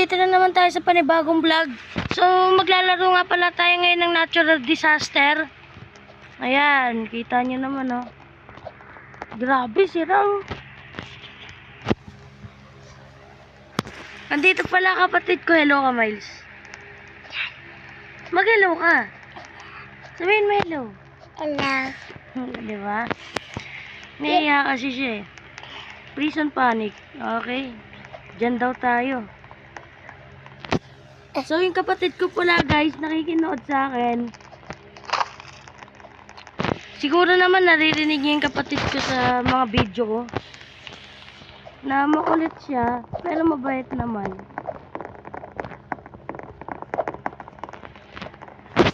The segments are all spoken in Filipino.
nandito na naman tayo sa panibagong vlog. So, maglalaro nga pala tayo ngayon ng natural disaster. Ayan, kita nyo naman, oh. Grabe, sirang. Nandito pala kapatid ko. Hello ka, Miles. Mag-hello ka. Sabihin mo hello. Hello. Di ba? Naiya kasi siya eh. Prison panic. Okay. Diyan daw tayo. So, yung kapatid ko pala guys, nakikinood sa akin. Siguro naman naririnig niya yung kapatid ko sa mga video ko. Na makulit siya, pero mabait naman.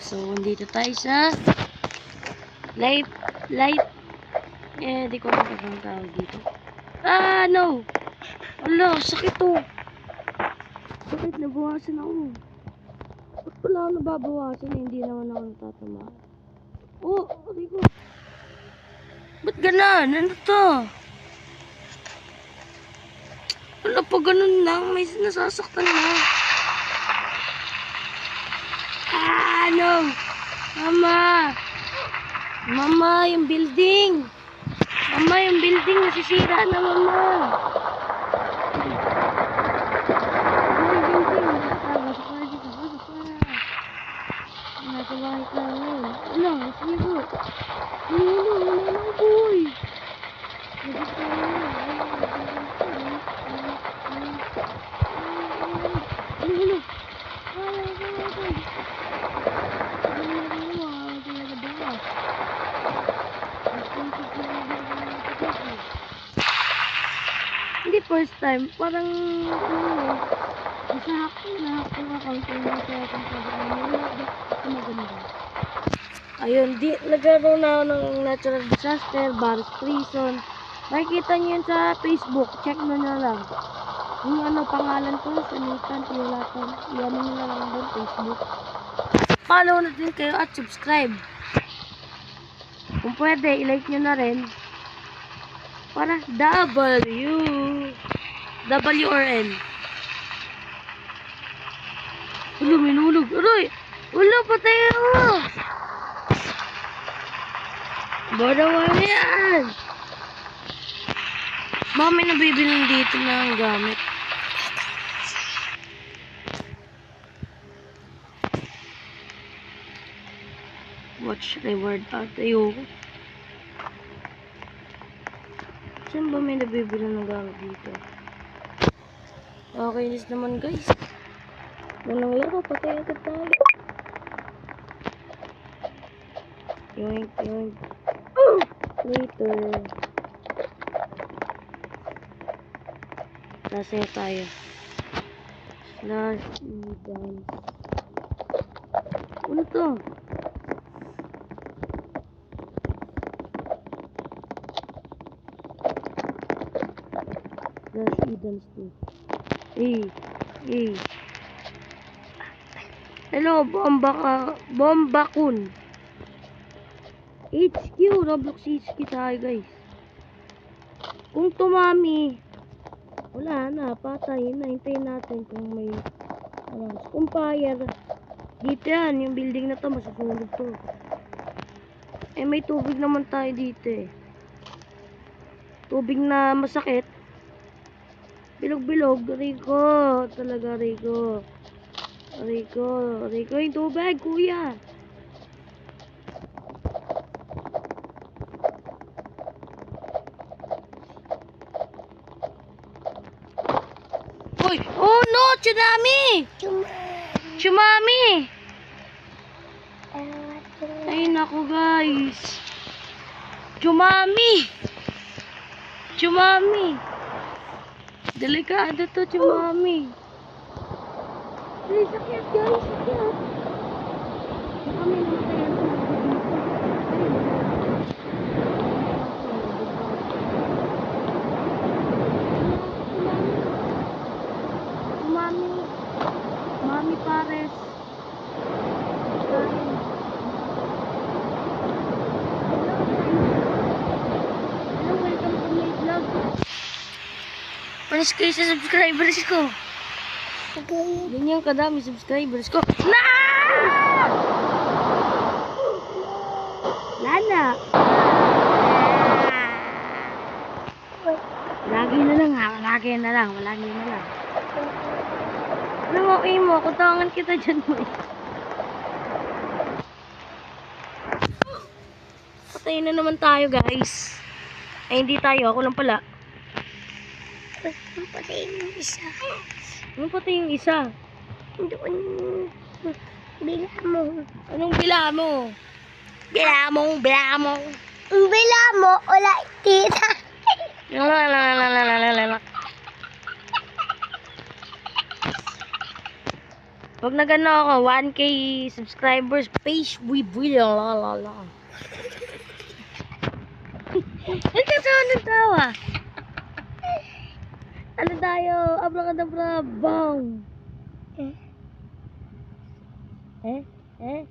So, dito tayo sa light, light, eh, di ko alam tawag dito. Ah, no! Ala, sakit to. Sakit, nabawasan ako. Ba't pala ako nababawasan? Hindi naman ako natatama. Oh, aray ko. Ba't ganon? Ano to? Wala pa ganun lang. May nasasaktan na. Ah, no! Mama! Mama, yung building! Mama, yung building nasisira na, mama! Mama, yung building! Ah, pasok ka na dito, pasok ka na. Nasa bahay ka ngayon. Ano, sigo. Ano, ano, ano, ano, boy? Nagit ka na. Ano, ano? Ay, ay, ay, ay, ay. Hindi first time, parang ano, isa ako na ako ng account ko ko na maganda. Ayun, di, naglaro na ako ng natural disaster, Baris Prison. Makikita niyo yun sa Facebook, check mo na lang. Yung ano, pangalan ko, Sanitan, Piolatan, yan mo na lang doon, Facebook. Follow na din kayo at subscribe. Kung pwede, ilike nyo na rin. Para W. W or N. Ulo, minulog. Aroy! Ulo, patay ako! Barawan yan! Mami nabibilang dito ng gamit. Watch reward at ayoko. Saan ba may nabibili ng gamit dito? Okay, nis naman guys. Walang laro, patay agad tayo. Yoink, yoink. Later. Nasa tayo. Slash e-dance. Ano to? Slash e-dance to. Eh, eh. Hello, bomba ka, bomba kun. HQ, Roblox HQ tayo guys. Kung tumami, wala na, patay na, natin kung may, ano, kung fire. Dito yan, yung building na to, masusunod to. Eh, may tubig naman tayo dito eh. Tubig na masakit. Bilog-bilog, Rico. Talaga, Rico. Rico, Rico, yung tubig, kuya. Uy! Oh no! Tsunami! Tsunami! Ay nako guys. Tsunami! Tsunami! Delikado to, Tsunami. Ay, sakit guys, sakit. Tsunami namatay Mami, Mami Pares. Panis kayo sa subscribers ko. Ganyan kadami subscribers ko. Na! Lana! Lagi na lang ha, lagi na lang, lagi na lang. Okay mo? Kutangan kita dyan mo. Patayin na naman tayo guys. Ay hindi tayo, ako lang pala. Patay yung isa. Anong patay yung isa? Doon. Bila mo. Anong bila mo? Bila mo, bila mo. Bila mo, wala tita. Lalalalalalala. Pag nagano ako, 1k subscribers, page we will. La la la. Ang katawa ng tawa. Ano tayo? Abracadabra, bang. Eh? Eh? Eh?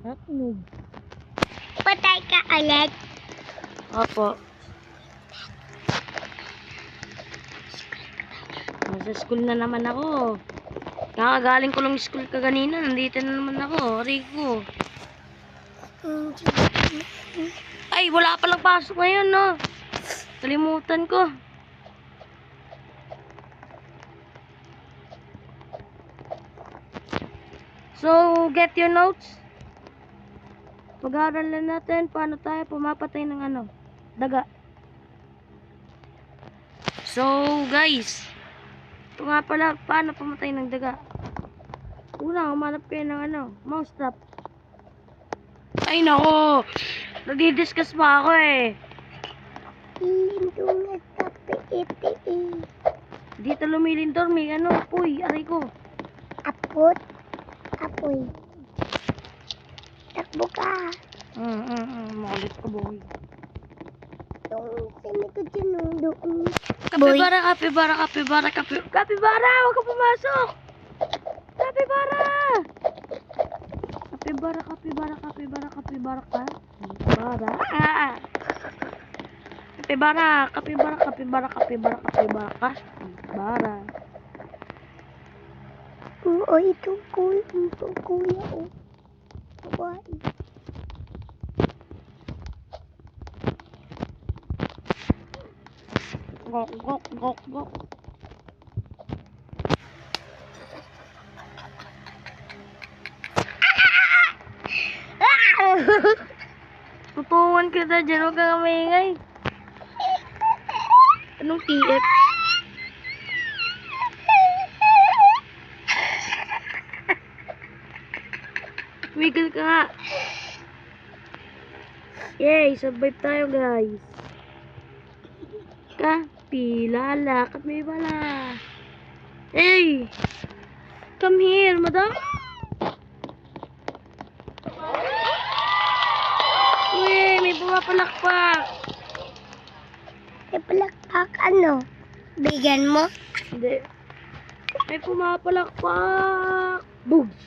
Haknog. Patay ka ulit. Opo. Nasa school na naman ako. Kakagaling ko lang school kaganina. Nandito na naman ako. Rico. Ay, wala palang pasok ngayon, no? Kalimutan ko. So, get your notes. Pag-aaralan natin paano tayo pumapatay ng ano, daga. So, guys, ito nga pala, paano pumatay ng daga. Una, humanap kayo ng ano, mouse trap. Ay, nako! Nagdi-discuss pa ako eh. Lindungan sa piiti. Dito lumilindor, may ano, puy, aray ko. Apot. Apoy. Takbo ka. Mm, mm, mm, makulit ka, boy. Yung sini ko dyan nung doon. Kapibara, kapibara, kapibara, kapibara, kapibara, huwag ka pumasok! Kapibara! Kapibara, kapibara, kapibara, kapibara ka? Kapibara. Kapibara, kapibara, kapibara, kapibara, kapibara ka? Kapibara. Oo, ito kuya. Ito kuya. Oh. Babae. Gok, gok, gok, gok. Tutuwan kita dyan, huwag kang maingay. Anong TF? Wiggle ka nga. Yay, survive tayo guys. Kapilala, kapibala. Hey! Come here, madam. Uy, may pumapalakpak. May palakpak ano? Bigyan mo? Hindi. May pumapalakpak. Boobs.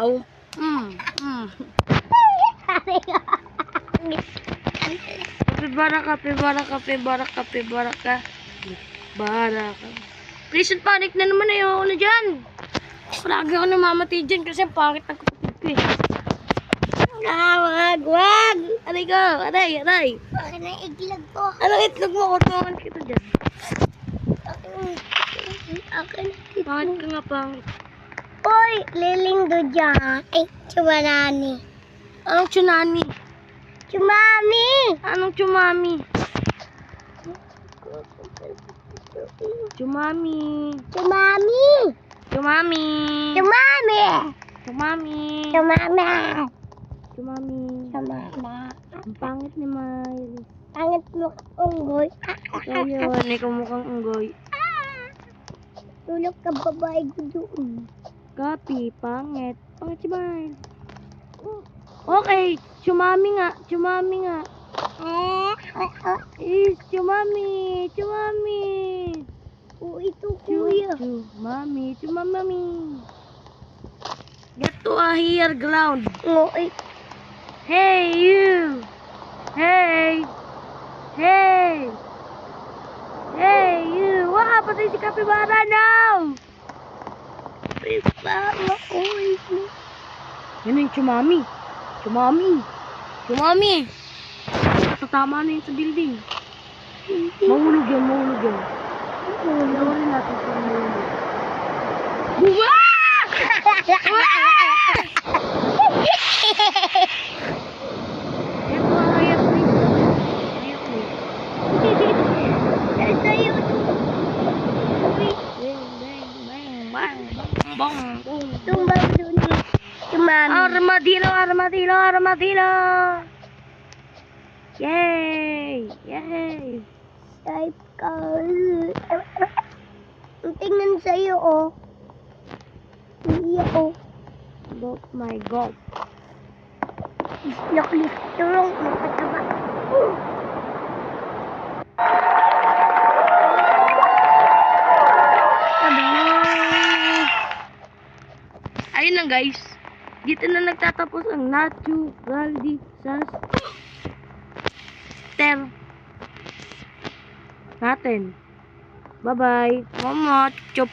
Wow. Mm, mm. Kapibara, kapibara, kapibara, kapibara ka. Bara ka. Prison panic na naman ayoko na dyan. Palagi ako namamatay dyan kasi ang pangit ng kapatid ko. Ah, wag, wag! Aray ko, aray, aray. Baka na iglag ko. Anong itlog mo? Kutungan kita dyan. Ako na ito. Pangit ka nga, pangit. Uy, liling do dyan. Ay, chumarani. Anong tsunami? Chumami! Anong tsumami? Tsumami. Chumami! Tsumami. Chumami! Tsumami. Chumami! Tsumami. Chumama. Ang pangit ni Miley. Pangit mo unggoy. Ikaw yun, ikaw mukhang unggoy. Tulog ka babae ko doon. Copy, pangit. Pangit si Miley. Okay, tsumami nga, tsumami nga. Eh, ah, ah. Is, tsumami, tsumami. Oo, ito kuya. Tsumami, tsumami. Get to a higher ground. Oo, eh, Hey, you! Hey! Hey! Hey, you! Wow, patay si Capybara now! Kapibara, oy. Yan na yung chumami. Chumami. Chumami. Tatama na yun sa building. Mahulog yan, mahulog yan. Panoorin natin kung mahulog. Buwa! Ito ang ayat ni. Ayat ni. Sa'yo. Bang, bang, bang, bang, bang, bang. Tumbang dun. Tumami. Armadillo, armadillo! Yay! Yay! Type ka. Tingnan sa'yo, oh. Iya, oh. Oh my God. Islok-lik turong nakataba. Ayun lang guys. Dito na nagtatapos ang natural disaster natin. Bye-bye. Mama, chop.